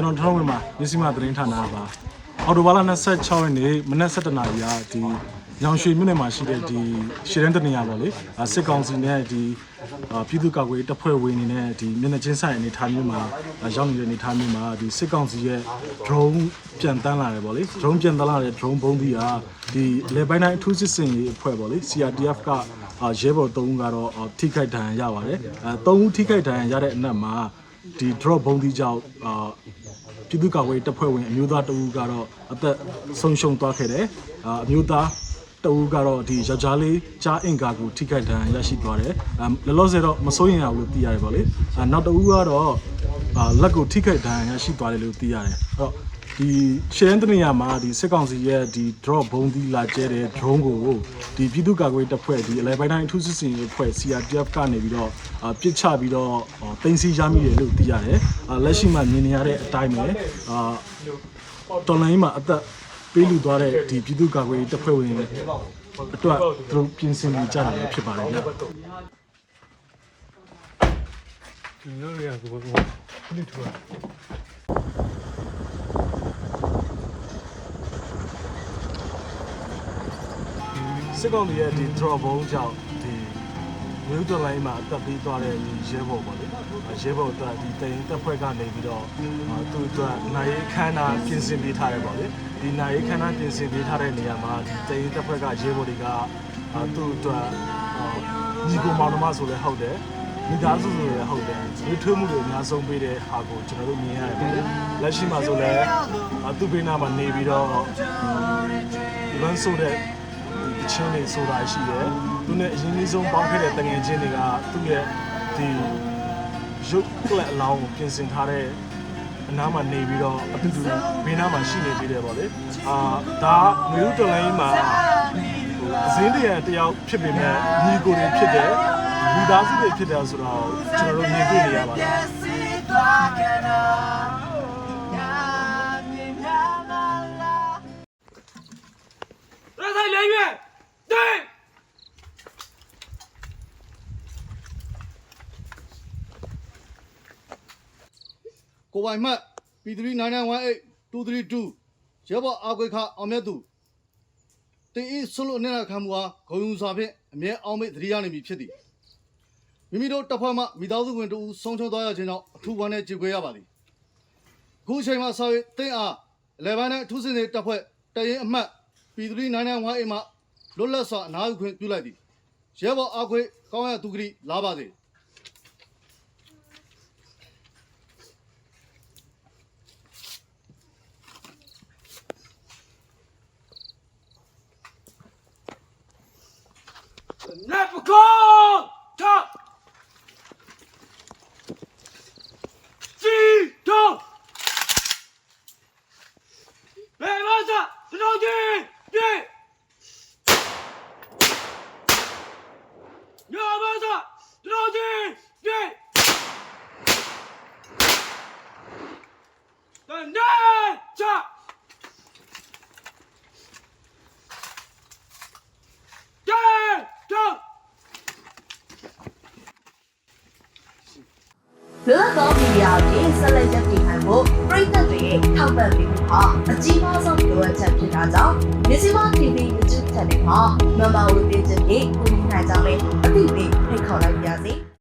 ကျွန်တော်ထောင်းဝင်မှာမြစီမသတင်းဌာနပါအော်တိုဘာလ26ရက်နေ့မနက်7:00နာရီကဒီညောင်ရွှေမြို့နယ်မှာရှိတဲ့ဒီရှရန်တနေရာပေါ့လေအာစစ်ကောင်စီနဲ့ဒီအာပြည်သူ့ကာကွယ်ရေးတပ်ဖွဲ့ဝင်တွေနဲ့ဒီမျက်နှာချင်းဆိုင်အနေထားမျိုးမှာအာရောက်နေတဲ့အနေထားမျိုးမှာဒီစစ်ကောင်စီရဲ့ drone ပြန်တန်းလာတယ်ပေါ့လေ drone ပြန်တန်းလာတဲ့ drone ဘုံးသီးကဒီလေပိုင်းတိုင်းအထူးစစ်စင်ရေးအဖွဲ့ပေါ့လေ CRDF ကအာရဲဘော်3ဦးကတော့အာထိခိုက်ဒဏ်ရာရပါတယ်အဲ3ဦးထိခိုက်ဒဏ်ရာရတဲ့အနက်မှာဒီ drop ဘုံးသီးကြောင့်အာ ပြည်သူ့ကာကွယ်ရေးတပ်ဖွဲ့ဝင်အမျိုးသားတဦးကတော့အသက်ဆုံးရှုံးသွားခဲ့တယ်။အာအမျိုးသားတဦးကတော့ဒီယောက်ျားလေးကြားအင်ကာကိုထိခိုက်ဒဏ်ရာရရှိသွားတယ်။အလောလောဆယ်တော့မစိုးရင်ရဘူးလို့သိရတယ်ဗောလေ။အာနောက်တဦးကတော့အာလက်ကိုထိခိုက်ဒဏ်ရာရရှိသွားတယ်လို့သိရတယ်။အဲ့တော့ ဒီရှယ်န်တနေရာမှာဒီစစ်ကောင်စီရဲ့ဒီ drop ဘုံသီးလာကျဲတဲ့ drone ကိုဒီပြည်သူ့ကာကွယ်ရေးတပ်ဖွဲ့ဒီအလဲပိုင်းတိုင်းအထူးစစ်စင်ရေးအဖွဲ့ CRDF ကနေပြီးတော့အာပစ်ချပြီးတော့တင်စီရမိတယ်လို့သိရတယ်။အာလက်ရှိမှာမြင်နေရတဲ့အတိုင်းပဲအာတော်လိုင်းမှာအသက်ပေးလူသွားတဲ့ဒီပြည်သူ့ကာကွယ်ရေးတပ်ဖွဲ့ဝင်အတွက်သူတို့ပြင်ဆင်နေကြတာလည်းဖြစ်ပါတယ်ဗျာကျွန်တော်တို့ရကိုဘယ်လိုလိထူတာ စစ်ကောင်စီရဲ့ဒီ drop ဘုံကြောင့်ဒီမြို့တော်လိုင်းမှာအသက်ပေးသွားတဲ့ဒီရဲဘော်ပေါ့လေရဲဘော်အတွက်ဒီတိန်တပ်ဖွဲ့ကနေပြီးတော့အာသူ့အတွက်နိုင်ရေးခန်းနာပြင်ဆင်ပေးထားတယ်ပေါ့လေဒီနိုင်ရေးခန်းနာပြင်ဆင်ပေးထားတဲ့နေရာမှာဒီတိန်တပ်ဖွဲ့ကရဲဘော်တွေကအာသူ့အတွက်အာညီကိုမောင်နှမဆိုလည်းဟုတ်တယ်မိသားစုဆိုလည်းဟုတ်တယ်ဒီထွေးမှုတွေအများဆုံးပေးတဲ့ဟာကိုကျွန်တော်တို့မြင်ရတယ်ပေါ့လေလက်ရှိမှာဆိုလည်းအာသူ့ဘေးနားမှာနေပြီးတော့ဒီလမ်းဆိုတဲ့ဒီ ချင်းတွေဆိုတာရှိတယ်သူနဲ့အရင်ကြီးဆုံးပေါင်းခဲ့တဲ့တငယ်ချင်းတွေကသူ့ရဲ့ဒီရုပ်ကလပ်အလောင်းကိုပြင်ဆင်ထားတဲ့အနားမှာနေပြီးတော့အတူတူဘေးနားမှာရှိနေသေးတယ်ပေါ့လေအာဒါမျိုးတော်လိုင်းမှာဟိုအစင်းတရံတယောက်ဖြစ်ပေမဲ့ညီကိုတွေဖြစ်တယ်လူသားစုတွေဖြစ်တယ်ဆိုတော့ကျွန်တော်တို့မြင်တွေ့နေရပါတယ် ကိုပိုင်မှတ် P3918 232 ရဲဘော်အာခွေခအောင်မြတ်သူတင်ဤဆွလို့နဲ့ခံမှုဟာဂုံယူစွာဖြင့်အမြဲအောင်မိတ်သတိရနေပြီဖြစ်သည်မိမိတို့တပ်ဖွဲ့မှမိသားစုဝင်တို့ဆုံးချုံသွားရခြင်းကြောင့်အထူးဝမ်းနဲ့ကြေကွဲရပါသည်အခုအချိန်မှာဆောက်၍တင်းအားအလဲပိုင်းနဲ့အထူးစင်တွေတပ်ဖွဲ့တရင်အမှတ် P3918 မှလွတ်လပ်စွာအနားယူခွင့်ပြုလိုက်သည်ရဲဘော်အာခွေကောင်းရသူဂတိလာပါစေ 레프콘 탑 지도 레마사 스노디 예 야마사 스노디 예 난자! လွတ်လပ်သောမီဒီယာကိုဆက်လက်ရပ်တည်နိုင်ဖို့ပြည်သက်တွေရဲ့ထောက်ပံ့ပေးမှုဟာအကြီးမားဆုံးလိုအပ်ချက်ဖြစ်တာကြောင့်မြစီမ TV YouTube Channel မှာ Member ဝင်ပေးခြင်းဖြင့်ကူညီနိုင်ကြမယ်အသိပေးဖိတ်ခေါ်လိုက်ပါရစေ။